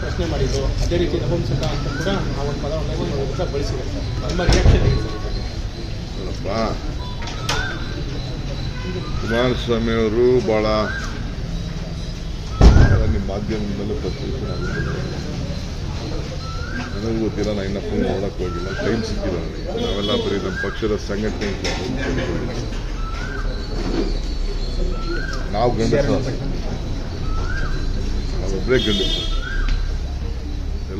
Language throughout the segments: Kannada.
ಪ್ರಶ್ನೆ ಮಾಡಿದ್ರು ಅದೇ ರೀತಿ ನಪುಂಸಕ ಅಂತ ಕೂಡ ಆ ಒಂದು ಪದವನ್ನು ಕೂಡ ಬಳಸಿದೆ ನಿಮ್ಮ ರಿಯಾಕ್ಷನ್ ಕುಮಾರಸ್ವಾಮಿ ಅವರು ಭಾಳ ನಿಮ್ಮ ಮಾಧ್ಯಮದಲ್ಲೂ ಪತ್ರಿಕೆ ನನಗೂ ಗೊತ್ತಿಲ್ಲ ನಾನು ಇನ್ನೂ ಫೋನ್ ನೋಡಕ್ಕೆ ಹೋಗಿಲ್ಲ. ಟೈಮ್ ಸಿಕ್ಕಿಲ್ಲ ನನಗೆ. ನಾವೆಲ್ಲ ಬರೀ ನಮ್ಮ ಪಕ್ಷದ ಸಂಘಟನೆ ನಾವು ಗಂಡಸ ನಾವೊಬ್ಬರೇ ಗಂಡಸ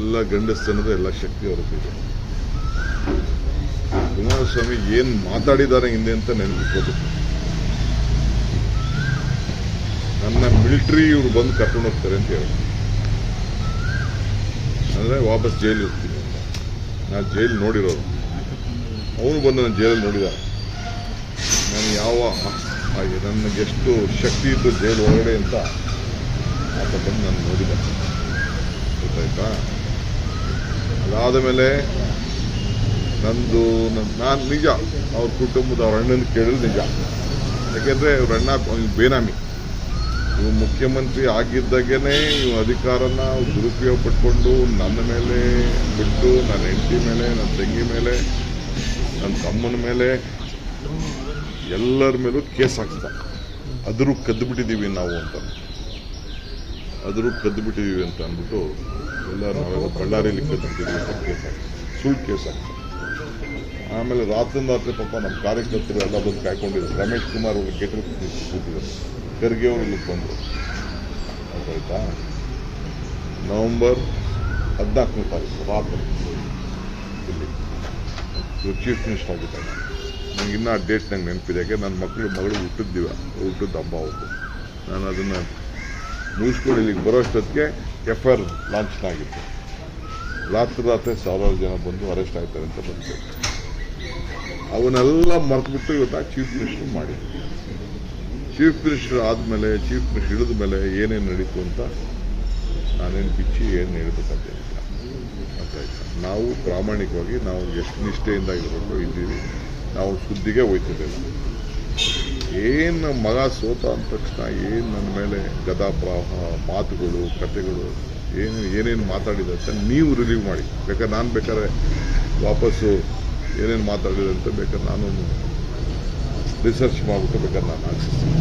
ಎಲ್ಲ ಗಂಡಸ್ತನದ ಎಲ್ಲ ಶಕ್ತಿ ಹೊರಟಿದೆ ಕುಮಾರಸ್ವಾಮಿ ಏನು ಮಾತಾಡಿದ್ದಾರೆ ಹಿಂದೆ ಅಂತ ನೆನಪಿಟ್ಕೋಬೇಕು. ನನ್ನ ಮಿಲಿಟರಿ ಇವ್ರು ಬಂದು ಕರ್ಕೊಂಡು ಹೋಗ್ತಾರೆ ಅಂತ ಹೇಳಿ. ಅಂದ್ರೆ ವಾಪಸ್ ಜೈಲ್ ಇರ್ತೀನಿ ನಾನು ಜೈಲ್ ನೋಡಿರೋರು ಅವನು ಬಂದು ನಾನು ಜೈಲಲ್ಲಿ ನೋಡಿದ ನಾನು ಯಾವ ಹಾಗೆ ನನಗೆಷ್ಟು ಶಕ್ತಿ ಇದ್ದು ಜೈಲು ಒಳಗಡೆ ಅಂತ ಆತ ಬಂದು ನಾನು ನೋಡಿದ ಗೊತ್ತಾಯ್ತಾ? ಅದಾದ ಮೇಲೆ ನಂದು ನಾನು ನಿಜ, ಅವ್ರ ಕುಟುಂಬದ ಅವ್ರ ಅಣ್ಣನ ಕೇಳಿದ್ರೆ ನಿಜ. ಯಾಕೆಂದ್ರೆ ಇವ್ರ ಅಣ್ಣ ಬೇನಾಮಿ. ಇವು ಮುಖ್ಯಮಂತ್ರಿ ಆಗಿದ್ದಾಗೇನೆ ಇವು ಅಧಿಕಾರನ ದುರುಪಯೋಗ ಪಟ್ಕೊಂಡು ನನ್ನ ಮೇಲೆ ಬಿಟ್ಟು, ನನ್ನ ಹೆಂಡತಿ ಮೇಲೆ, ನನ್ನ ತಂಗಿ ಮೇಲೆ, ನನ್ನ ತಮ್ಮನ ಮೇಲೆ ಎಲ್ಲರ ಮೇಲೂ ಕೇಸ್ ಹಾಕ್ತ ಅದರೂ ಕದ್ದು ಬಿಟ್ಟಿದ್ದೀವಿ ನಾವು ಅಂತ. ಅದರೂ ಕದ್ದು ಬಿಟ್ಟಿದ್ದೀವಿ ಅಂತ ಅಂದ್ಬಿಟ್ಟು ಎಲ್ಲ ನಾವೆಲ್ಲ ಬಳ್ಳಾರಿಯಲ್ಲಿ ಕದ್ದು ಬಿಟ್ಟಿದ್ದೀವಿ ಅಂತ ಕೇಸ್ ಸುಳ್ಳು ಕೇಸ್ ಆಮೇಲೆ ರಾತ್ರಿ ರಾತ್ರಿ ಪಾಪ ನಮ್ಮ ಕಾರ್ಯಕರ್ತರು ಎಲ್ಲ ಬಂದು ಕಾಯ್ಕೊಂಡಿದ್ರು. ರಮೇಶ್ ಕುಮಾರ್ ಅವರು ಗೆಟರ್ ಕೂತಿದ್ರು ಖರ್ಗೆ ಅವರು ಬಂದರು. ಆಯ್ತಾ ನವಂಬರ್ ಹದಿನಾಲ್ಕನೇ ತಾರೀಕು, ರಾತ್ರಿ. ಇಲ್ಲಿ. ಚೀಫ್ ಮಿನಿಸ್ಟರ್ ಆಗಿದ್ದಾಗ ನನಗಿನ್ನೂ ಆ ಡೇಟ್ ನಂಗೆ ನೆನಪಿದೆ. ಯಾಕೆ? ನನ್ನ ಮಕ್ಕಳು ಮಗಳು ಹುಟ್ಟಿದ್ದೀವ ಹುಟ್ಟಿದ ಹಬ್ಬ ಅವತ್ತು ನಾನು ಅದನ್ನು ಮುಗಿಸ್ಕೊಂಡು ಇಲ್ಲಿಗೆ ಬರೋಷ್ಟೊತ್ತಿಗೆ ಎಫ್ ಆರ್ ಲಾಂಚ್ ಆಗಿತ್ತು. ರಾತ್ರಿ ರಾತ್ರಿ ಸಾವಿರಾರು ಜನ ಬಂದು ಅರೆಸ್ಟ್ ಆಗ್ತಾರೆ ಅಂತ ಬಂತು ಅವನ್ನೆಲ್ಲ ಮರೆತುಬಿಟ್ಟು ಇವತ್ತು ಚೀಫ್ ಮಿನಿಸ್ಟರ್ ಮಾಡಿ ಚೀಫ್ ಮಿನಿಸ್ಟರ್ ಆದಮೇಲೆ ಚೀಫ್ ಮಿನಿಸ್ಟರ್ ಹಿಡಿದ ಮೇಲೆ ಏನೇನು ನಡೀತು ಅಂತ ನಾನೇನು ಬಿಚ್ಚಿ ಏನು ಹೇಳ್ಬೇಕಂತೇನಿಲ್ಲ ಅಂತ ನಾವು ಪ್ರಾಮಾಣಿಕವಾಗಿ, ನಾವು ಎಷ್ಟು ನಿಷ್ಠೆಯಿಂದ ಇರಬೇಕು, ಇದ್ದೀವಿ. ನಾವು ಸುದ್ದಿಗೆ ಹೋಯ್ತಿದ್ದೇವೆ. ಏನು ಮಗ ಸೋತ ಅಂದ ತಕ್ಷಣ ಏನು ನನ್ನ ಮೇಲೆ ಗದಾಪ್ರಾಹ, ಮಾತುಗಳು, ಕತೆಗಳು, ಏನು, ಏನೇನು ಮಾತಾಡಿದೆ ಅಂತ ನೀವು ರಿಲೀವ್ ಮಾಡಿ. ಬೇಕಾದ್ರೆ ನಾನು ಬೇಕಾದ್ರೆ ವಾಪಸ್ಸು ಏನೇನು ಮಾತಾಡಿದೆ ಅಂತ ಬೇಕಾದ್ರೆ ನಾನು ರಿಸರ್ಚ್ ಮಾಡಿಬಿಟ್ಟು ಬೇಕಾದ್ರೆ ನಾನು ಹಾಕ್ಸಿಸ್ತೀನಿ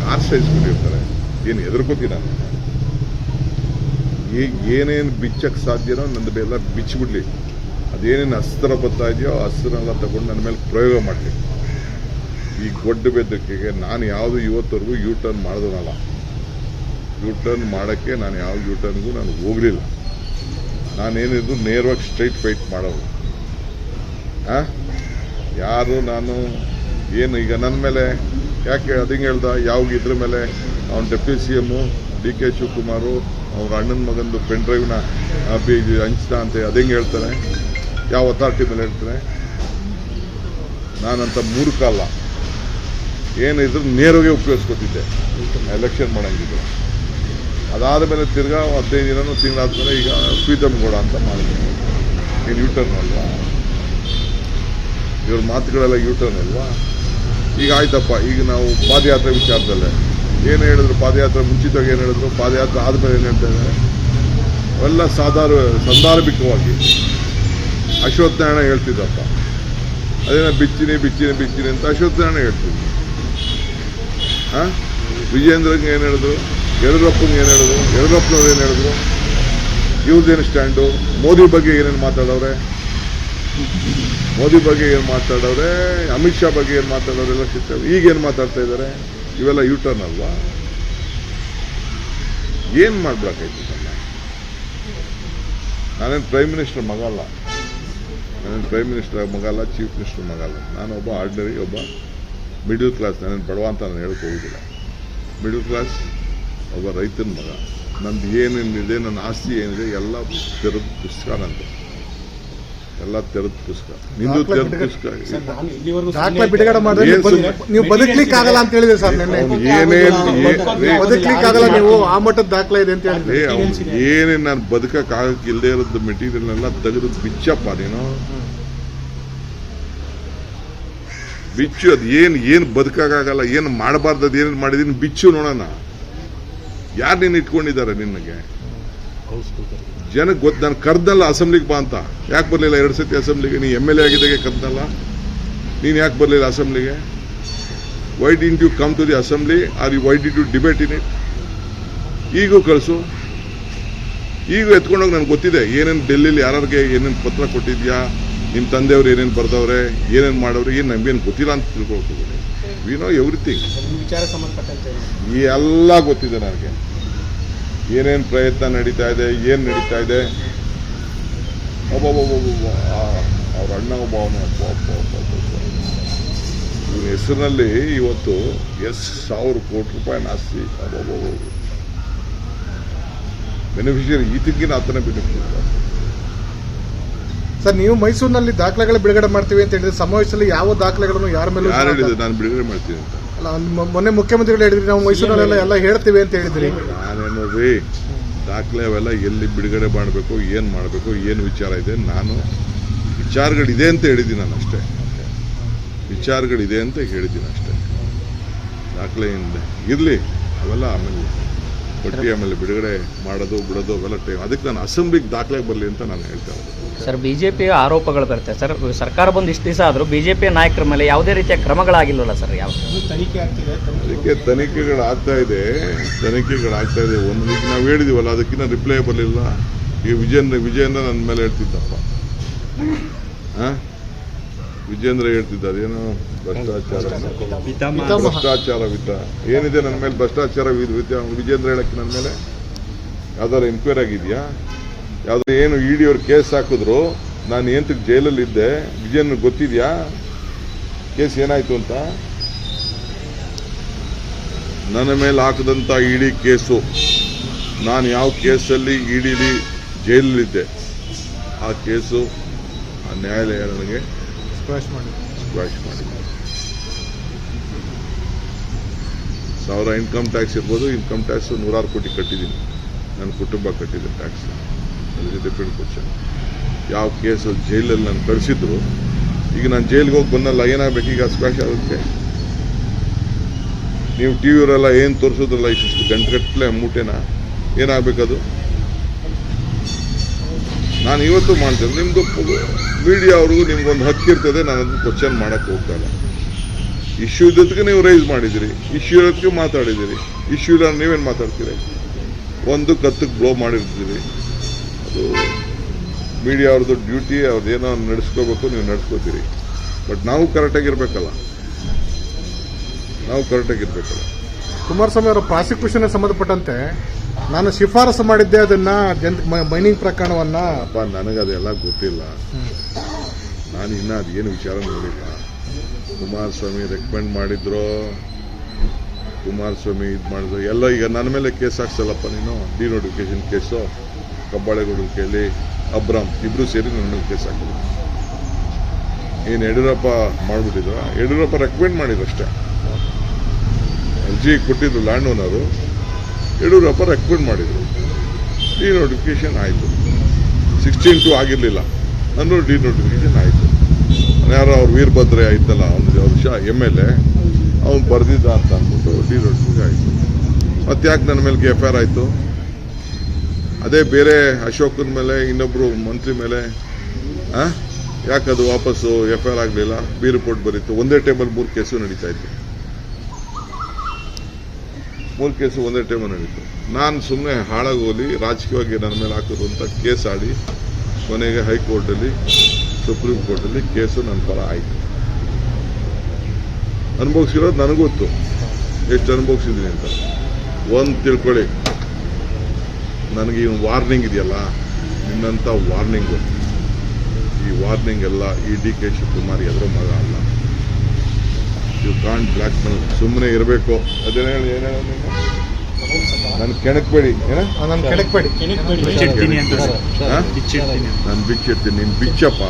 ಯಾರು ಸಹಿಸ್ಕೊಂಡಿರ್ತಾರೆ ಏನು ಹೆದರ್ಕೋತೀನಿ ನಾನು ಏನೇನು ಬಿಚ್ಚಕ್ಕೆ ಸಾಧ್ಯನೋ ನಂದು ಬೆಲ್ಲ ಬಿಚ್ಚಿಬಿಡ್ಲಿ. ಅದೇನೇನು ಅಸ್ತ್ರ ಬರ್ತಾ ಇದೆಯೋ ಅಸ್ತ್ರನೆಲ್ಲ ತಗೊಂಡು ನನ್ನ ಮೇಲೆ ಪ್ರಯೋಗ ಮಾಡಲಿ. ಈ ಗೊಡ್ಡ ಬೆದರಿಕೆಗೆ ನಾನು ಯಾವುದು ಇವತ್ತವರೆಗೂ ಯೂ ಟರ್ನ್ ಮಾಡಿದನಲ್ಲ. ಯೂ ಟರ್ನ್ ಮಾಡೋಕ್ಕೆ ನಾನು ಯಾವ ಯೂ ಟರ್ನ್ಗೂ ನಾನು ಹೋಗಲಿಲ್ಲ. ನಾನೇನಿದ್ರು ನೇರವಾಗಿ ಸ್ಟ್ರೈಟ್ ಫೈಟ್ ಮಾಡೋದು. ಆ? ಯಾರು ನಾನು, ಏನು ಈಗ ನನ್ನ ಮೇಲೆ? ಯಾಕೆ ಅದಿಂಗೆ ಹೇಳ್ದ? ಯಾವಾಗ ಇದ್ರ ಮೇಲೆ? ಅವ್ನ deputy C M D K Shivakumar, ಅವ್ರ ಅಣ್ಣನ ಮಗಂದು ಪೆನ್ ಡ್ರೈವ್ನ ಹಂಚ್ತಾ ಅಂತ ಅದಂಗೆ ಹೇಳ್ತಾನೆ ಯಾವ ಅಥಾರಿಟಿ ಮೇಲೆ ಹೇಳ್ತಾನೆ ನಾನಂತ ಮೂರ್ಖ ಅಲ್ಲ. ಏನಿದ್ರು ನೇರವಾಗಿ ಉಪಯೋಗಿಸ್ಕೊತಿದ್ದೆ. ಎಲೆಕ್ಷನ್ ಮಾಡಂಗಿದ್ರು. ಅದಾದ ಮೇಲೆ ತಿರ್ಗಾ ಹದಿನೈದು ದಿನನೂ ತಿಂಗಳಾದ್ಮೇಲೆ ಈಗ ಪ್ರೀತಮ್ಗೌಡ ಅಂತ ಮಾಡಿದ್ದೀನಿ ಏನು ಯೂಟರ್ನ್ ಅಲ್ವಾ? ಇವ್ರ ಮಾತುಗಳೆಲ್ಲ ಯೂಟರ್ನ್ ಅಲ್ವಾ? ಈಗ ಆಯ್ತಪ್ಪ, ಈಗ ನಾವು ಪಾದಯಾತ್ರೆ ವಿಚಾರದಲ್ಲೇ. ಏನು ಹೇಳಿದ್ರು ಪಾದಯಾತ್ರೆ, ಮುಂಚಿತವಾಗಿ ಏನು ಹೇಳಿದ್ರು ಪಾದಯಾತ್ರೆ ಆದಮೇಲೆ ಏನು ಹೇಳ್ತಾರೆ ಅವೆಲ್ಲ ಸಾಧಾರ ಸಂದಾರ್ಭಿಕವಾಗಿ ಅಶ್ವತ್ಥನಾರಾಯಣ ಹೇಳ್ತಿದ್ದಪ್ಪ. ಅದೇನೋ ಬಿಚ್ಚಿನಿ ಬಿಚ್ಚಿನಿ ಬಿಚ್ಚಿನಿ ಅಂತ ಅಶ್ವತ್ಥನಾರಾಯಣ ಹೇಳ್ತಿದ್ದ ಹಾಂ? ವಿಜೇಂದ್ರಂಗೆ ಏನು ಹೇಳಿದ್ರು? ಯಡಿಯೂರಪ್ಪಂಗೆ ಏನು ಹೇಳಿದ್ರು? ಯಡಿಯೂರಪ್ಪನವ್ರು ಏನು ಹೇಳಿದ್ರು? ಇವ್ರದ್ದೇನು ಸ್ಟ್ಯಾಂಡು ಮೋದಿ ಬಗ್ಗೆ ಏನೇನು ಮಾತಾಡವ್ರೆ? ಮೋದಿ ಬಗ್ಗೆ ಏನು ಮಾತಾಡವ್ರೆ? ಅಮಿತ್ ಶಾ ಬಗ್ಗೆ ಏನು ಮಾತಾಡೋರೆ ಎಲ್ಲ ಸಿಗ್ತವೆ. ಈಗ ಏನು ಮಾತಾಡ್ತಾ ಇದ್ದಾರೆ? ಇವೆಲ್ಲ ಯೂಟರ್ನ್ ಅಲ್ವಾ? ಏನು ಮಾಡ್ಬೇಕಾಯ್ತು ನಾನೇನು ಪ್ರೈಮ್ ಮಿನಿಸ್ಟರ್ ಮಗಲ್ಲ ನಾನೇನು ಪ್ರೈಮ್ ಮಿನಿಸ್ಟರ್ ಮಗಲ್ಲ ಚೀಫ್ ಮಿನಿಸ್ಟರ್ ಮಗಲ್ಲ ನಾನೊಬ್ಬ ಆರ್ಡಿನರಿ ಒಬ್ಬ ಮಿಡಲ್ ಕ್ಲಾಸ್ ನಾನೇನು ಬಡವ ಅಂತ ನಾನು ಹೇಳಕ್ಕೆ ಹೋಗುದಿಲ್ಲ. ಮಿಡಲ್ ಕ್ಲಾಸ್ ಒಬ್ಬ ರೈತನ ಮಗ. ನಂದು ಏನೇನಿದೆ ನನ್ನ ಆಸ್ತಿ ಏನಿದೆ ಎಲ್ಲ ತೆರೆದ ಪುಸ್ತಕ ನಂದು. ಎಲ್ಲ ತೆರೆದ ಪುಸ್ತಕ. ನಿಂದು ತೆರೆದ ಪುಸ್ತಕ ಸರ್ ನಾನು ಇಲ್ಲಿವರೆಗೂ ದಾಖಲೆ ಬಿಡುಗಡೆ ಮಾಡಿದ್ರೆ ನೀವು ಬದುಕ್ಲಿಕ್ಕೆ ಆಗಲ್ಲ ಅಂತ ಹೇಳಿದ್ರಿ ಸರ್ ಬದುಕ್ಲಿಕ್ಕೆ ಆಗಲ್ಲ ನೀವು ಆ ಮಟ್ಟದ ದಾಖಲೆ ಇದೆ ಅಂತ ಹೇಳಿದ್ರಿ. ಏನೇನು ನಾನು ಬದುಕಕ್ಕೆ ಆಗಕ್ಕೆ ಇಲ್ಲದೆ ಇರೋದು ಮೆಟೀರಿಯಲ್ ಎಲ್ಲ ತೆಗೆದು ಬಿಚ್ಚಪ್ಪ ನೀನು. ಬಿಚ್ಚು, ಅದು ಏನು ಏನು ಬದುಕಾಗಲ್ಲ, ಏನು ಮಾಡಬಾರ್ದು, ಅದು ಏನೇನು ಮಾಡಿದೀನಿ, ಬಿಚ್ಚು ನೋಡೋಣ. ಯಾರು ನೀನು ಇಟ್ಕೊಂಡಿದ್ದಾರೆ ನಿನಗೆ ಜನಕ್ಕೆ ಗೊತ್ತು ನಾನು ಕರ್ದಲ್ಲ ಅಸೆಂಬ್ಲಿಗೆ ಬಾ ಅಂತ. ಯಾಕೆ ಬರಲಿಲ್ಲ? ಎರಡು ಸತಿ ಅಸೆಂಬ್ಲಿಗೆ. ನೀ ಎಂ ಎಲ್ ಎ ಆಗಿದ್ದಾಗೆ ಕರ್ದಲ್ಲ. ನೀನು ಯಾಕೆ ಬರಲಿಲ್ಲ ಅಸೆಂಬ್ಲಿಗೆ? Why didn't you come to the assembly are you why didn't you debate in it ಈಗೂ ಕಳಿಸು. ಈಗ ಎತ್ಕೊಂಡೋಗಿ ನನಗೆ ಗೊತ್ತಿದೆ. ಏನೇನು ಡೆಲ್ಲಿಲಿ ಯಾರಿಗೆ ಏನೇನು ಪತ್ರ ಕೊಟ್ಟಿದ್ಯಾ? ನಿಮ್ಮ ತಂದೆಯವರು ಏನೇನು ಬರ್ದವ್ರೆ ಏನೇನು ಮಾಡವ್ರೆ ಏನು ನಮಗೇನು ಗೊತ್ತಿಲ್ಲ ಅಂತ ತಿಳ್ಕೊಳ್ತಿದ್ದೀನಿ ವಿ ನೋ ಎವ್ರಿಥಿಂಗ್ ವಿಚಾರ ಸಂಬಂಧಪಟ್ಟಂತೆ ಈ ಎಲ್ಲ ಗೊತ್ತಿದೆ ನನಗೆ. ಏನೇನು ಪ್ರಯತ್ನ ನಡೀತಾ ಇದೆ ಏನು ನಡೀತಾ ಇದೆ. ಒಬ್ಬೊಬ್ಬೊಬ್ಬೊಬ್ಬ ಅವ್ರ ಅಣ್ಣ ಒಬ್ಬ ಅವನು. ಹೆಸರಿನಲ್ಲಿ ಇವತ್ತು ಎಷ್ಟು ಸಾವಿರ ಕೋಟಿ ರೂಪಾಯಿ ಆಸ್ತಿ ಒಬ್ಬೊಬ್ಬ ಬೆನಿಫಿಷಿಯರಿ ಈತಕ್ಕಿನ ಆತನೇ ಬೆನಿಫಿಷಿಯರಿ ಸರ್ ನೀವು ಮೈಸೂರಿನಲ್ಲಿ ದಾಖಲೆಗಳ ಬಿಡುಗಡೆ ಮಾಡ್ತೀವಿ ಅಂತ ಹೇಳಿದ್ರೆ ಸಮಾವೇಶದಲ್ಲಿ ಯಾವ ದಾಖಲೆಗಳನ್ನು ಯಾರ ಮೇಲೆ ಯಾರು ಹೇಳಿದ್ರು ನಾನು ಬಿಡುಗಡೆ ಮಾಡ್ತೀನಿ ಅಂತ? ಅಲ್ಲ, ಮ- ಮೊನ್ನೆ ಮುಖ್ಯಮಂತ್ರಿಗಳು ಹೇಳಿದ್ರಿ ನಾವು ಮೈಸೂರಲ್ಲೆಲ್ಲ ಎಲ್ಲ ಹೇಳ್ತೀವಿ ಅಂತ ಹೇಳಿದ್ರಿ. ನಾನೇನು ರೀ? ದಾಖಲೆ ಅವೆಲ್ಲ ಎಲ್ಲಿ ಬಿಡುಗಡೆ ಮಾಡಬೇಕು ಏನು ಮಾಡಬೇಕು ಏನು ವಿಚಾರ ಇದೆ ನಾನು ವಿಚಾರಗಳಿದೆ ಅಂತ ಹೇಳಿದ್ದೀನಿ ನಾನು ಅಷ್ಟೇ. ವಿಚಾರಗಳಿದೆ ಅಂತ ಹೇಳಿದ್ದೀನಿ ಅಷ್ಟೇ. ದಾಖಲೆಯಿಂದ ಇರಲಿ ಅವೆಲ್ಲ ಆಮೇಲೆ ಪಟ್ಟಿ ಆಮೇಲೆ ಬಿಡುಗಡೆ ಮಾಡೋದು ಬಿಡೋದು ಅವೆಲ್ಲ ಟೈಮ್. ಅದಕ್ಕೆ ನಾನು ಅಸೆಂಬ್ಲಿಗೆ ದಾಖಲೆ ಬರಲಿ ಅಂತ ನಾನು ಹೇಳ್ತಾ ಇರೋದು. ಸರ್ ಬಿಜೆಪಿ ಆರೋಪಗಳು ಬರುತ್ತೆ. ಸರ್ ಸರ್ಕಾರ ಬಂದು ಇಷ್ಟು ದಿವಸ ಆದರೂ ಬಿಜೆಪಿ ನಾಯಕರ ಮೇಲೆ ಯಾವುದೇ ರೀತಿಯ ಕ್ರಮಗಳಾಗಿಲ್ವಲ್ಲ ಸರ್ ಯಾವ ತನಿಖೆ ಆಗ್ತಿದೆ ಅದಕ್ಕೆ ತನಿಖೆಗಳಾಗ್ತಾ ಇದೆ ತನಿಖೆಗಳಾಗ್ತಾ ಇದೆ. ಒಂದು ಈಗ ನಾವು ಹೇಳಿದೀವಲ್ಲ ಅದಕ್ಕಿಂತ ರಿಪ್ಲೈ ಬರಲಿಲ್ಲ. ಈಗ ವಿಜೇಂದ್ರ ವಿಜೇಂದ್ರ ನನ್ನ ಮೇಲೆ ಹೇಳ್ತಿದ್ದಪ್ಪ. ಆ? ವಿಜೇಂದ್ರ ಹೇಳ್ತಿದ್ದ ಅದೇನೋ ಭ್ರಷ್ಟಾಚಾರ. ಭ್ರಷ್ಟಾಚಾರ ಭ್ರಷ್ಟಾಚಾರವಿದ್ದ ಏನಿದೆ ನನ್ನ ಮೇಲೆ ಭ್ರಷ್ಟಾಚಾರ ವಿಜೇಂದ್ರ ಹೇಳಕ್ಕೆ ನನ್ನ ಮೇಲೆ? ಯಾವ್ದಾದ್ರು ಎಂಕ್ವೈರಿ ಆಗಿದೆಯಾ? ಯಾವ್ದಾರು ಏನು ಇಡಿ ಅವ್ರು ಕೇಸ್ ಹಾಕಿದ್ರು. ನಾನು ಏಂತಕ್ಕೆ ಜೈಲಲ್ಲಿ ಇದ್ದೆ ಗೊತ್ತಿದೆಯಾ? ಗೊತ್ತಿದ್ಯಾ ಕೇಸ್ ಏನಾಯ್ತು ಅಂತ? ನನ್ನ ಮೇಲೆ ಹಾಕದಂತ ಇಡಿ ಕೇಸು. ನಾನು ಯಾವ ಕೇಸಲ್ಲಿ ಇಡಿಲಿ ಜೈಲಲ್ಲಿದ್ದೆ. ಆ ಕೇಸು ಆ ನ್ಯಾಯಾಲಯ ನನಗೆ ಸ್ಕ್ವಾಶ್ ಮಾಡಿ. ಸ್ಕ್ವಾಶ್ ಮಾಡಿ. ಸಾವಿರ ಇನ್ಕಮ್ ಟ್ಯಾಕ್ಸ್ ಇರ್ಬೋದು. ಇನ್ಕಮ್ ಟ್ಯಾಕ್ಸ್ ನೂರಾರು ಕೋಟಿ ಕಟ್ಟಿದ್ದೀನಿ. ನನ್ನ ಕುಟುಂಬ ಕಟ್ಟಿದೆ ಟ್ಯಾಕ್ಸ್ ಅದ್ರ ಡಿಫ್ರೆಂಟ್ ಯಾವ ಕೇಸು ಜೈಲಲ್ಲಿ ನಾನು ಕಳಿಸಿದ್ರು ಈಗ ನಾನು ಜೈಲಿಗೆ ಹೋಗಿ ಬಂದಲ್ಲ, ಏನಾಗಬೇಕು? ಈಗ ಸ್ಕ್ವಾಶ್ ಆಗುತ್ತೆ. ನೀವು ಟಿ ವಿಯವರೆಲ್ಲ ಏನು ತೋರಿಸೋದ್ರಲ್ಲ ಇಷ್ಟು ಗಂಟೆಗಟ್ಟಲೆ ಮೂಟೆನ? ಏನಾಗಬೇಕದು ನಾನು ಇವತ್ತು ಮಾಡ್ತೇನೆ. ನಿಮ್ಮದು ಮೀಡಿಯಾ ಅವ್ರಿಗೂ ನಿಮ್ಗೊಂದು ಹಕ್ಕಿರ್ತದೆ ನಾನು ಅದನ್ನು ಕ್ವಶನ್ ಮಾಡೋಕ್ಕೆ ಹೋಗ್ತಾ ಇಲ್ಲ. ಇಶ್ಯೂ ಇದ್ದದಕ್ಕೆ ನೀವು ರೈಸ್ ಮಾಡಿದಿರಿ ಇಶ್ಯೂ ಇರೋದಕ್ಕೆ ಮಾತಾಡಿದಿರಿ ಇಶ್ಯೂ ಇಲ್ಲ ನೀವೇನು ಮಾತಾಡ್ತೀರಿ? ಒಂದು ಕತ್ತಕ್ಕೆ ಬ್ಲೋ ಮಾಡಿರ್ತೀರಿ. ಅದು ಮೀಡಿಯಾ ಅವ್ರದ್ದು ಡ್ಯೂಟಿ ಅವ್ರದ್ದು ಏನೋ ನಡೆಸ್ಕೋಬೇಕು ನೀವು ನಡೆಸ್ಕೋತೀರಿ. ಬಟ್ ನಾವು ಕರೆಕ್ಟಾಗಿರ್ಬೇಕಲ್ಲ ನಾವು ಕರೆಕ್ಟಾಗಿರ್ಬೇಕಲ್ಲ ಕುಮಾರಸ್ವಾಮಿ ಅವರ ಪ್ರಾಸಿಕ್ಯೂಷನ್ ಸಂಬಂಧಪಟ್ಟಂತೆ ನಾನು ಶಿಫಾರಸು ಮಾಡಿದ್ದೆ ಅದನ್ನ ಜನ್ ಮೈನಿಂಗ್ ಪ್ರಕರಣವನ್ನ. ಅಪ್ಪ ನನಗದೆಲ್ಲ ಗೊತ್ತಿಲ್ಲ. ನಾನು ಇನ್ನೂ ಅದೇನು ವಿಚಾರ ನೋಡಿಲ್ಲ. ಕುಮಾರಸ್ವಾಮಿ ರೆಕಮೆಂಡ್ ಮಾಡಿದ್ರು ಕುಮಾರಸ್ವಾಮಿ ಇದು ಮಾಡಿದ್ರು ಎಲ್ಲ ಈಗ ನನ್ನ ಮೇಲೆ ಕೇಸ್ ಹಾಕ್ಸಲ್ಲಪ್ಪ ನೀನು ಡಿನೋಟಿಫಿಕೇಶನ್ ಕೇಸು ಕಬ್ಬಾಳೆಗೌಡ ಕೇಳಿ, ಅಬ್ರಾಮ್, ಇಬ್ರು ಸೇರಿ ನನ್ನ ಕೇಸ್ ಹಾಕಿದ್ರು. ಏನು ಯಡಿಯೂರಪ್ಪ ಮಾಡಿಬಿಟ್ಟಿದ್ರು? ಯಡಿಯೂರಪ್ಪ ರೆಕಮೆಂಡ್ ಮಾಡಿದ್ರು ಅಷ್ಟೇ. ಅರ್ಜಿ ಕೊಟ್ಟಿದ್ರು ಲ್ಯಾಂಡ್ ಓನರು ಯಡಿಯೂರಪ್ಪ ರೆಕಮೆಂಡ್ ಮಾಡಿದ್ರು. ಡಿನೋಟಿಫಿಕೇಶನ್ ಆಯಿತು. ಸಿಕ್ಸ್ಟೀನ್ ಟು ಆಗಿರಲಿಲ್ಲ. ನಾನು ಡಿನೋಟಿಫಿಕೇಶನ್ ಆಯಿತು. ಯಾರೋ ಅವ್ರು ವೀರಭದ್ರೆ ಆಯ್ತಲ್ಲ ಒಂದು ವರ್ಷ ಎಂ ಎಲ್ ಎ ಅವ್ನು ಬರ್ದಿದ್ದ ಅಂತ ಅಂದ್ಬಿಟ್ಟು ಡಿ ನೋಟಿಫಿಕೇಶನ್ ಆಯಿತು. ಮತ್ತೆ ಯಾಕೆ ನನ್ನ ಮೇಲೆ ಎಫ್ ಐ ಆರ್ ಆಯಿತು. ಅದೇ ಬೇರೆ ಅಶೋಕನ ಮೇಲೆ, ಇನ್ನೊಬ್ರು ಮಂತ್ರಿ ಮೇಲೆ? ಯಾಕದು ವಾಪಸ್ಸು ಎಫ್ ಐ ಆರ್ ಆಗಲಿಲ್ಲ? ಬಿ ರಿಪೋರ್ಟ್ ಬರೀತು ಒಂದೇ ಟೈಮಲ್ಲಿ ಮೂರು ಕೇಸು ನಡೀತಾ ಇತ್ತು. ಮೂರು ಕೇಸು ಒಂದೇ ಟೈಮಲ್ಲಿ ನಡೀತು. ನಾನು ಸುಮ್ಮನೆ ಹಾಳಾಗೋಲಿ, ರಾಜಕೀಯವಾಗಿ ನನ್ನ ಮೇಲೆ ಹಾಕೋದು ಅಂತ ಕೇಸ್ ಆಡಿ, ಕೊನೆಗೆ ಹೈಕೋರ್ಟಲ್ಲಿ, ಸುಪ್ರೀಂ ಕೋರ್ಟಲ್ಲಿ ಕೇಸು ನನ್ನ ಪರ ಆಯಿತು. ಅನುಭವಿಸಿರೋದು ನನಗೊತ್ತು ಎಷ್ಟು ಅನುಭವಿಸಿದ್ದೀನಿ ಅಂತ. ಒಂದು ತಿಳ್ಕೊಳ್ಳಿ. ನನಗೆ ಈ ವಾರ್ನಿಂಗ್ ಇದೆಯಲ್ಲ? ನಿನ್ನಂಥ ವಾರ್ನಿಂಗ್. ಈ ವಾರ್ನಿಂಗ್ ಎಲ್ಲ ಈ ಡಿ ಕೆ ಶಿವಕುಮಾರ್ ಎದುರು ಮಗ ಅಲ್ಲ. ಯು ಕಾಂಟ್ ಬ್ಲ್ಯಾಕ್ ಮೇಲ್ ಸುಮ್ಮನೆ ಇರಬೇಕು. ಅದೇನು ಹೇಳಿ ಏನು ನಾನು? ಕೆಣಕ್ಬೇಡಿ ನಾನು ಬಿಚ್ಚಿಡ್ತೀನಿ ನೀನು ಬಿಚ್ಚಪ್ಪ.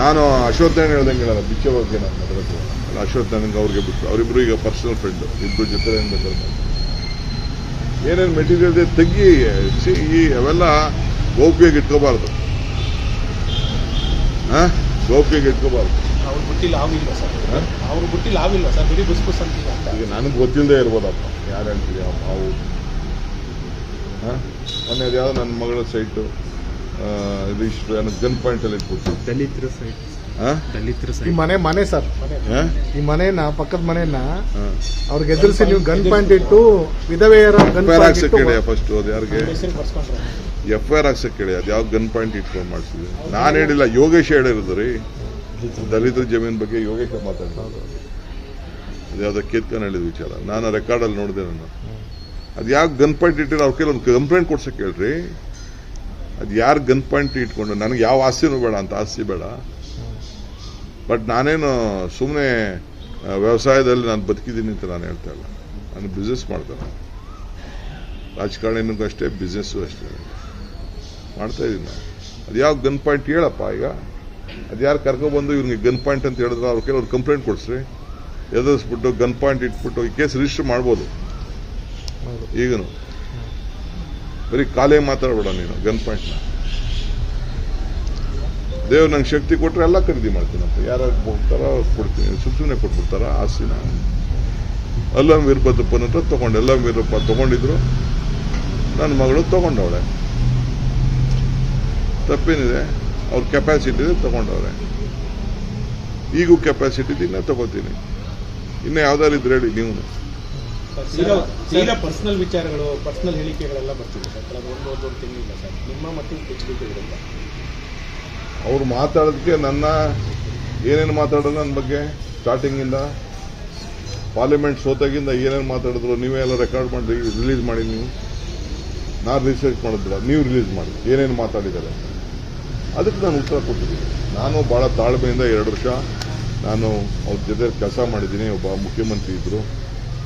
ನಾನು ಅಶ್ವತ್ಥಾಯಣ ಹೇಳ್ದಂಗೆ ಹೇಳಲ್ಲ. ಬಿಚ್ಚ ಬಗ್ಗೆ ನಾನು ಮಾತಾಡೋದು. ಅಲ್ಲ ಅಶ್ವತ್ಥಾಯಣಂಗೆ ಅವ್ರಿಗೆ ಬಿಟ್ಟು ಅವರಿಬ್ರು ಈಗ ಪರ್ಸನಲ್ ಫ್ರೆಂಡ್ ಇಬ್ಬರು ಜೊತೆ ಏನು ಬೇಕಾದ್ರೆ. ಏನೇನು ಮೆಟೀರಿಯಲ್ ಇದೆ ತೆಗಿ ಸಿ ಈ ಅವೆಲ್ಲ ಗೌಪ್ಯಾಗಿ ಇಟ್ಕೋಬಾರ್ದು. ಹಾಂ ಗೌಪ್ಯಾಗಿ ಇಟ್ಕೋಬಾರ್ದು. ಅವ್ರ ಬುಟ್ಟಿಲಿ ಆಗಿಲ್ಲ ಸರ್? ಅವ್ರ ಬುಟ್ಟಿಲಿ ಹಾವಿಲ್ಲ ಸರ್. ಬಿಡಿ ಬುಸ್ ಬುಸ್ ಅಂತ. ಈಗ ನನಗೆ ಗೊತ್ತಿಲ್ಲದೆ ಇರ್ಬೋದಪ್ಪ. ಯಾರು ಹೇಳ್ತೀರಿ ಅವು ಹಾಂ ಮೊನ್ನೆ ಅದು ಯಾವ್ದು ನನ್ನ ಮಗಳ ಸೈಟು ರಿಜಿಸ್ಟ್ರ್ ಗನ್ ಪಾಯಿಂಟಲ್ಲಿ ಇಟ್ಬಿಟ್ಟು ದಲಿತರ ಸೈಟ್. ಈ ಮನೆ ಮನೆ ಸರ್. ಈ ಮನೆನ ಪಕ್ಕದ ಮನೆನ ಹಾಂ ಅವ್ರಿಗೆ ಎದುರಿಸಿ ನೀವು ಗನ್ ಪಾಯಿಂಟ್ ಇಟ್ಟು ವಿಧವೆಯರ ಗನ್ ಪಾಯಿಂಟ್ ಹೇಳಿ ಫಸ್ಟ್ ಅದು ಯಾರಿಗೆ? ಎಫ್ ಐ ಆರ್ ಹಾಕ್ಸಕ್ ಹೇಳಿ ಅದು ಯಾವ ಗನ್ ಪಾಯಿಂಟ್ ಇಟ್ಕೊಂಡು ಮಾಡಿಸಿದ್ವಿ ನಾನು ಹೇಳಿಲ್ಲ ಯೋಗೇಶ್ ಹೇಳಿರೋದು ರೀ. ದಲಿತರ ಜಮೀನ್ ಬಗ್ಗೆ ಯೋಗೇಶ ಮಾತಾಡಿದ್ರು ಅದು ಯಾವುದೋ ಕೇತ್ಕನ್ ಹೇಳಿದ ವಿಚಾರ. ನಾನು ರೆಕಾರ್ಡಲ್ಲಿ ನೋಡಿದೆ ನಾನು. ಅದು ಯಾವ ಗನ್ ಪಾಯಿಂಟ್ ಇಟ್ಟಿರೋ ಅವ್ರ ಕೈಲಿ ಒಂದು ಕಂಪ್ಲೇಂಟ್ ಕೊಡ್ಸಕ್ಕೆ ಹೇಳ್ರಿ. ಅದು ಯಾರು ಗನ್ ಪಾಯಿಂಟ್ ಇಟ್ಕೊಂಡು ನನಗೆ ಯಾವ ಆಸ್ತಿನೂ ಬೇಡ ಅಂತ ಆಸ್ತಿ ಬೇಡ. ಬಟ್ ನಾನೇನು ಸುಮ್ಮನೆ ವ್ಯವಸಾಯದಲ್ಲಿ ನಾನು ಬದುಕಿದ್ದೀನಿ ಅಂತ ನಾನು ಹೇಳ್ತಾ ಇಲ್ಲ. ನಾನು ಬಿಸ್ನೆಸ್ ಮಾಡ್ತೇನೆ ರಾಜಕಾರಣಿನೂ ಅಷ್ಟೇ ಬಿಸ್ನೆಸ್ಸು ಅಷ್ಟೇ. ಮಾಡ್ತಾ ಇದ್ದೀನಿ ನಾನು. ಅದು ಯಾವ ಗನ್ ಪಾಯಿಂಟ್ ಹೇಳಪ್ಪ ಈಗ? ಅದು ಯಾರು ಕರ್ಕೊಬಂದು ಇವ್ರಿಗೆ ಗನ್ ಪಾಯಿಂಟ್ ಅಂತ ಹೇಳಿದ್ರೆ ಅವ್ರ ಕೈಲಿ ಒಂದು ಕಂಪ್ಲೇಂಟ್ ಕೊಡಿಸ್ರಿ. ಎದುರಿಸ್ಬಿಟ್ಟು ಗನ್ ಪಾಯಿಂಟ್ ಇಟ್ಬಿಟ್ಟು ಈ ಕೇಸ್ ರಿಜಿಸ್ಟರ್ ಮಾಡ್ಬೋದು. ಈಗನು. ಬರೀ ಕಾಲೇ ಮಾತಾಡ್ಬೇಡ ನೀನು ಗನ್ ಪಾಯಿಂಟ್ನ ದೇವ್ರು ನಂಗೆ ಶಕ್ತಿ ಕೊಟ್ಟರೆ ಎಲ್ಲ ಖರೀದಿ ಮಾಡ್ತೀನಪ್ಪ ಯಾರು ಹೋಗ್ತಾರ ಕೊಡ್ತೀನಿ. ಸುಮ್ ಸುಮ್ಮನೆ ಕೊಟ್ಬಿಡ್ತಾರ, ಆಸ್ತಿನ. ಅಲ್ಲಂ ವೀರಭದ್ರಪ್ಪನ ಹತ್ರ ತಗೊಂಡು. ಅಲ್ಲಂ ವೀರಪ್ಪ ತಗೊಂಡಿದ್ರು. ನನ್ನ ಮಗಳು ತಗೊಂಡವಳೆ. ತಪ್ಪೇನಿದೆ. ಅವ್ರ ಕೆಪಾಸಿಟಿ ಇದೆ ತಗೊಂಡವ್ರೆ ಈಗೂ ಕೆಪಾಸಿಟಿ ಇನ್ನೂ ತಗೋತೀನಿ. ಇನ್ನು ಯಾವ್ದಾರು ಇದ್ರೆ ಹೇಳಿ ನೀವು ಪರ್ಸನಲ್ ವಿಚಾರಗಳು ಪರ್ಸನಲ್ ಹೇಳಿಕೆಗಳೆಲ್ಲ ಬರ್ತಿದೆ, ಸರ್. ಒಂದು ತಿಂಗಳಿಲ್ಲ ಸರ್. ನಿಮ್ಮ ವಿರುದ್ಧ ಅವ್ರು ಮಾತಾಡೋದಕ್ಕೆ ನನ್ನ ಏನೇನು ಮಾತಾಡೋದು ನನ್ನ ಬಗ್ಗೆ? ಸ್ಟಾರ್ಟಿಂಗಿಂದ ಪಾರ್ಲಿಮೆಂಟ್ ಸೋತಾಗಿಂದ ಏನೇನು ಮಾತಾಡಿದ್ರು? ನೀವೇ ಎಲ್ಲ ರೆಕಾರ್ಡ್ ಮಾಡಿ ರಿಲೀಸ್ ಮಾಡಿ ನೀವು. ನಾನು ರಿಸರ್ಚ್ ಮಾಡಿದ್ರ ನೀವು ರಿಲೀಸ್ ಮಾಡಿ. ಏನೇನು ಮಾತಾಡಿದ್ದಾರೆ? ಅದಕ್ಕೆ ನಾನು ಉತ್ತರ ಕೊಟ್ಟಿದ್ದೀನಿ. ನಾನು ಭಾಳ ತಾಳ್ಮೆಯಿಂದ ಎರಡು ವರ್ಷ ನಾನು ಅವ್ರ ಜೊತೆ ಕೆಲಸ ಮಾಡಿದ್ದೀನಿ. ಒಬ್ಬ ಮುಖ್ಯಮಂತ್ರಿ ಇದ್ದರು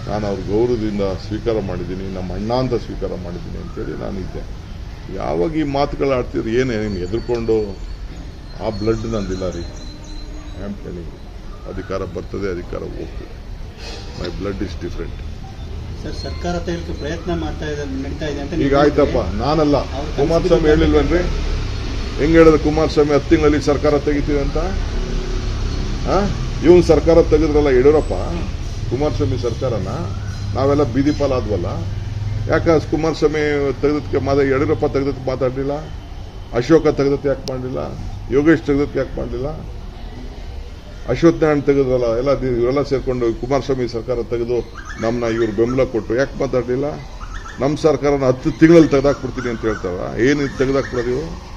ನಾನು ಅವ್ರ ಗೌರವದಿಂದ ಸ್ವೀಕಾರ ಮಾಡಿದ್ದೀನಿ. ನಮ್ಮ ಅಣ್ಣ ಅಂತ ಸ್ವೀಕಾರ ಮಾಡಿದ್ದೀನಿ ಅಂತೇಳಿ ನಾನು ಇದ್ದೆ ಯಾವಾಗ ಈ ಮಾತುಗಳು ಆಡ್ತಿದ್ರು? ಏನು ನೀನು ಎದುರ್ಕೊಂಡು ಆ ಬ್ಲಡ್ ನಂದಿಲ್ಲ ರೀ. ಐ ಆಮ್ ಟೆಲಿಂಗ್ ಅಧಿಕಾರ ಬರ್ತದೆ ಅಧಿಕಾರ ಹೋಗ್ತದೆ. My blood is different sir ಸರ್ಕಾರ ಪ್ರಯತ್ನ ಮಾಡ್ತಾ ಇದೆ ನಡೀತಾ ಇದೆ ಅಂತ ಈಗ ಆಯ್ತಪ್ಪ ನಾನಲ್ಲ. ಕುಮಾರಸ್ವಾಮಿ ಹೇಳಿಲ್ವನ್ರಿ? ಹೆಂಗ್ ಹೇಳಿದ್ರೆ ಕುಮಾರಸ್ವಾಮಿ ಹತ್ತು ತಿಂಗಳಲ್ಲಿ ಸರ್ಕಾರ ತೆಗಿತೀವಿ ಅಂತ? ಇವನ್ ಸರ್ಕಾರ ತೆಗೆದ್ರಲ್ಲ ಯಡಿಯೂರಪ್ಪ? ಕುಮಾರಸ್ವಾಮಿ ಸರ್ಕಾರನ? ನಾವೆಲ್ಲ ಬೀದಿ ಪಾಲಾದ್ವಲ್ಲ ಯಾಕೆ ಕುಮಾರಸ್ವಾಮಿ ತೆಗೆದಕ್ಕೆ ಮಾತಾಡ ಯಡಿಯೂರಪ್ಪ ತೆಗೆದಕ್ಕೆ ಮಾತಾಡಲಿಲ್ಲ? ಅಶೋಕ ತೆಗೆದಕ್ಕೆ ಯಾಕೆ ಮಾಡಲಿಲ್ಲ? ಯೋಗೇಶ್ ತೆಗೆದಕ್ಕೆ ಯಾಕೆ ಮಾಡಲಿಲ್ಲ? ಅಶ್ವತ್ಥ ನಾರಾಯಣ್ ತೆಗೆದ್ರಲ್ಲ ಎಲ್ಲ ಇವರೆಲ್ಲ ಸೇರ್ಕೊಂಡು ಕುಮಾರಸ್ವಾಮಿ ಸರ್ಕಾರ ತೆಗೆದು ನಮ್ಮನ್ನ ಇವರು ಬೆಂಬಲ ಕೊಟ್ಟು ಯಾಕೆ ಮಾತಾಡಲಿಲ್ಲ? ನಮ್ಮ ಸರ್ಕಾರನ ಹತ್ತು ತಿಂಗಳಲ್ಲಿ ತೆಗೆದಾಕ್ಬಿಡ್ತೀನಿ ಅಂತ ಹೇಳ್ತಾರ? ಏನು ತೆಗೆದಾಕ್ಬಿಡೋದು ಇವು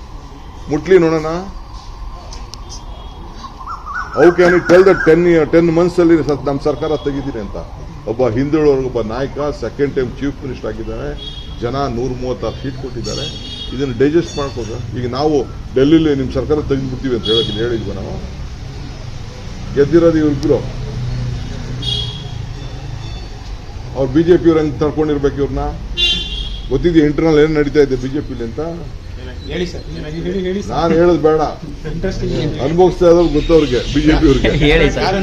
ಮುಟ್ಲಿ ನೋಡೋಣ. ಅವು can tell the ten ten months ಅಲ್ಲಿ ಸ- ನಮ್ಮ ಸರ್ಕಾರ ತೆಗಿತೀನಿ ಅಂತ? ಒಬ್ಬ ಹಿಂದುಳವ್ರಿಗೆ ಒಬ್ಬ ನಾಯಕ ಸೆಕೆಂಡ್ ಟೈಮ್ ಚೀಫ್ ಮಿನಿಸ್ಟರ್ ಆಗಿದ್ದಾರೆ. ಜನ ನೂರ ಮೂವತ್ತಾರು ಸೀಟ್ ಕೊಟ್ಟಿದ್ದಾರೆ. ಇದನ್ನು ಡೈಜೆಸ್ಟ್ ಮಾಡ್ಕೋದು ಈಗ ನಾವು ಡೆಲ್ಲಿಲಿ ನಿಮ್ಮ ಸರ್ಕಾರ ತೆಗೆದುಬಿಡ್ತೀವಿ ಅಂತ ಹೇಳಕ್ಕೆ ಹೇಳಿದ್ವಿ ನಾವು ಗೆದ್ದಿರೋದು ಇವ್ರಿಬ್ರು ಅವ್ರು ಬಿಜೆಪಿ ಅವ್ರು ಹೆಂಗೆ ತರ್ಕೊಂಡಿರ್ಬೇಕು ಇವ್ರನ್ನ ಗೊತ್ತಿದೆ ಇಂಟರ್ನಲ್ ಏನು ನಡೀತಾ ಇದೆ ಬಿ ಅಂತ? ಹೇಳಿ ಸರ್ ನೀವು ಹೇಳಿ ಹೇಳಿ ನಾನು ಹೇಳೋದು ಬೇಡ. ಇಂಟ್ರೆಸ್ಟಿಂಗ್ ಅನುಭವಿಸ್ತಾ ಇರೋದು ಗೊತ್ತವ್ರಿಗೆ ಬಿಜೆಪಿ ಅವ್ರಿಗೆ. ಹೇಳಿ ಸರ್.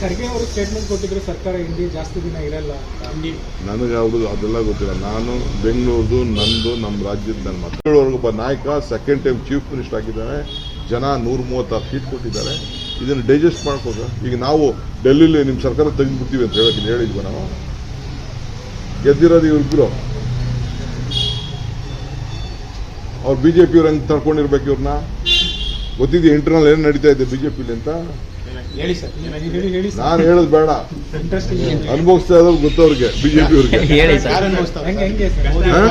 ಖರ್ಗೆ ಅವರು ಸ್ಟೇಟ್ಮೆಂಟ್ ಕೊಟ್ಟಿದ್ರು, ಸರ್ಕಾರ ಜಾಸ್ತಿ ದಿನ ಇರಲ್ಲ. ನನಗೆ ಅವ್ರದ್ದು ಅದೆಲ್ಲ ಗೊತ್ತಿಲ್ಲ. ನಾನು ಬೆಂಗಳೂರು ನಂದು ನಮ್ಮ ರಾಜ್ಯದ ನನ್ನ ಮಾತು ಒಬ್ಬ ನಾಯಕ ಸೆಕೆಂಡ್ ಟೈಮ್ ಚೀಫ್ ಮಿನಿಸ್ಟರ್ ಆಗಿದ್ದಾರೆ ಜನ ನೂರ ಮೂವತ್ತಾರು ಸೀಟ್ ಕೊಟ್ಟಿದ್ದಾರೆ. ಇದನ್ನು ಡೈಜೆಸ್ಟ್ ಮಾಡ್ಕೋದ. ಈಗ ನಾವು ಡೆಲ್ಲಿಲಿ ನಿಮ್ಮ ಸರ್ಕಾರ ತೆಗೆದ್ಬಿಡ್ತೀವಿ ಅಂತ ಹೇಳಕ್ಕೆ ಹೇಳಿದ್ವಿ ನಾವು. ಗೆದ್ದಿರೋದು ಇವ್ರಿಬ್ರು. ಅವ್ರು ಬಿಜೆಪಿ ಅವ್ರು ಹೆಂಗ್ ತರ್ಕೊಂಡಿರ್ಬೇಕು ಇವ್ರನ್ನ ಗೊತ್ತಿದೆ ಇಂಟರ್ನಲ್ ಏನ್ ನಡೀತಾ ಇದೆ ಬಿಜೆಪಿಲಿ ಅಂತ? ಹೇಳಿ ಸರ್ ಹೇಳಿ ಹೇಳಿ ಸರ್. ನಾನು ಹೇಳೋದು ಬೇಡ. ಅನುಭವಿಸ್ತಾ ಇರೋದು ಗೊತ್ತವ್ರಿಗೆ ಬಿಜೆಪಿ ಅವ್ರಿಗೆ. ಹೇಳಿ ಸರ್. ಯಾರು ಅನುಭವಿಸ್ತಾರೆ ಹೆಂಗೆ ಹೆಂಗೆ ಸರ್? ಮೋದಿ ಹಾ?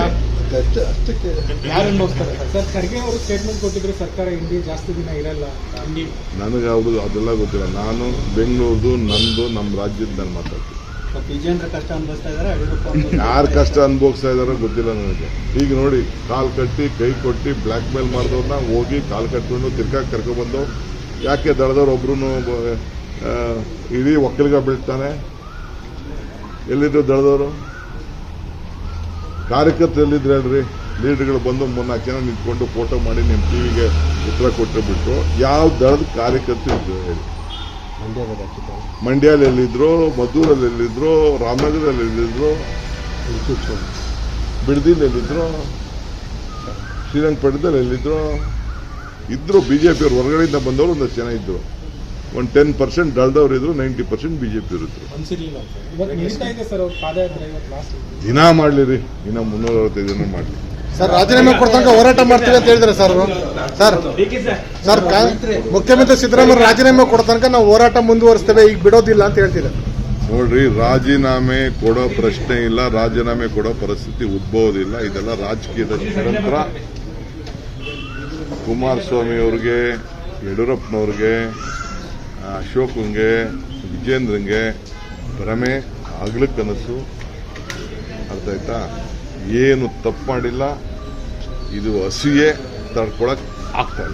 ಯಾರು ಅನುಭವಿಸ್ತಾರೆ ಸರ್? ಸರ್ ಅವರು ಸ್ಟೇಟ್ಮೆಂಟ್ ಕೊಟ್ಟಿದ್ರು ಸರ್ಕಾರ ಇಂಡಿ ಜಾಸ್ತಿ ದಿನ ಇರಲ್ಲ. ಇಂಡಿ ನನಗೆ ಅದೆಲ್ಲ ಗೊತ್ತಿಲ್ಲ. ನಾನು ಬೆಂಗಳೂರು ನಂದು ನಮ್ಮ ರಾಜ್ಯದ ನಾನು ಮಾತಾಡ್ತೀನಿ. ಯಾರು ಕಷ್ಟ ಅನುಭವಿಸ್ತಾ ಇದಾರೋ ಗೊತ್ತಿಲ್ಲ ನನಗೆ. ಈಗ ನೋಡಿ, ಕಾಲ್ ಕಟ್ಟಿ, ಕೈ ಕೊಟ್ಟು ಬ್ಲ್ಯಾಕ್ ಮೇಲ್ ಮಾಡಿದವ್ರನ್ನ ಹೋಗಿ ಕಾಲ್ ಕಟ್ಕೊಂಡು ತಿರ್ಗಾ ಕರ್ಕೊಂಡ್ಬಂದು, ಯಾಕೆ ದಳದವ್ರು ಒಬ್ರು ಇಡೀ ಒಕ್ಕಲಿಗ ಬೀಳ್ತಾನೆ? ಎಲ್ಲಿದ್ರು ದಳದವರು? ಕಾರ್ಯಕರ್ತರು ಎಲ್ಲಿದ್ರು ಹೇಳ್ರಿ, ಲೀಡರ್ಗಳು ಬಂದು ಮೂರ್ನಾಲ್ಕು ಜನ ನಿಂತ್ಕೊಂಡು ಫೋಟೋ ಮಾಡಿ ನಿಮ್ಮ ಟಿವಿಗೆ ಉತ್ತರ ಕೊಟ್ಟು ಬಿಟ್ಟು ಯಾವ ದಳದ ಕಾರ್ಯಕರ್ತರು ಇದ್ರು ಹೇಳಿ. ಮಂಡ್ಯಲ್ಲಿ ಎಲ್ಲಿದ್ರು ಮದ್ದೂರಲ್ಲಿ ಎಲ್ಲಿದ್ರು ರಾಮನಗರದಲ್ಲಿ ಎಲ್ಲಿದ್ರು ಬಿಡದಿಲ್ ಎಲ್ಲಿದ್ರು ಶ್ರೀರಂಗಪಟ್ಟಣದಲ್ಲಿ ಎಲ್ಲಿದ್ರು ಇದ್ರು ಬಿಜೆಪಿ ಪಿಯವ್ರು ಹೊರಗಡೆಯಿಂದ ಬಂದವರು ಒಂದಷ್ಟು ಜನ ಇದ್ರು. ಒಂದು ಟೆನ್ ಪರ್ಸೆಂಟ್ ದಳದವ್ರು ಇದ್ರು ninety percent BJP J P sir ಇವತ್ತು ಮಾಡಲಿ ದಿನ ಮಾಡ್ಲಿರಿ ಇನ್ನ ಮುನ್ನೂರ ಅರವತ್ತೈದು ದಿನ ಮಾಡ್ಲಿ. ಸರ್, ರಾಜೀನಾಮೆ ಕೊಡ್ತಂಕ ಹೋರಾಟ ಮಾಡ್ತೀವಿ ಅಂತ ಹೇಳಿದ್ರೆ ಸರ್. ಸರ್ ಸರ್ ಮುಖ್ಯಮಂತ್ರಿ ಸಿದ್ದರಾಮಯ್ಯ ರಾಜೀನಾಮೆ ಕೊಡ್ತನಕ ನಾವು ಹೋರಾಟ ಮುಂದುವರಿಸ್ತೇವೆ, ಈಗ ಬಿಡೋದಿಲ್ಲ ಅಂತ ಹೇಳ್ತಿದ್ದಾರೆ. ನೋಡ್ರಿ, ರಾಜೀನಾಮೆ ಕೊಡೋ ಪ್ರಶ್ನೆ ಇಲ್ಲ, ರಾಜೀನಾಮೆ ಕೊಡೋ ಪರಿಸ್ಥಿತಿ ಉದ್ಭವದಿಲ್ಲ. ಇದೆಲ್ಲ ರಾಜಕೀಯದ ಷಡ್ಯಂತ್ರ. ಕುಮಾರಸ್ವಾಮಿ ಅವ್ರಿಗೆ, ಯಡಿಯೂರಪ್ಪನವ್ರಿಗೆ, ಅಶೋಕಂಗೆ, ವಿಜೇಂದ್ರಂಗೆ ಭ್ರಮೆ ಆಗ್ಲಿ ಕನಸು ಅರ್ಥ ಆಯ್ತಾ? ಏನು ತಪ್ಪು ಮಾಡಿಲ್ಲ ಇದು ಹಸಿಗೆ ತಡ್ಕೊಳಕ್ ಆಗ್ತಾ ಇಲ್ಲ.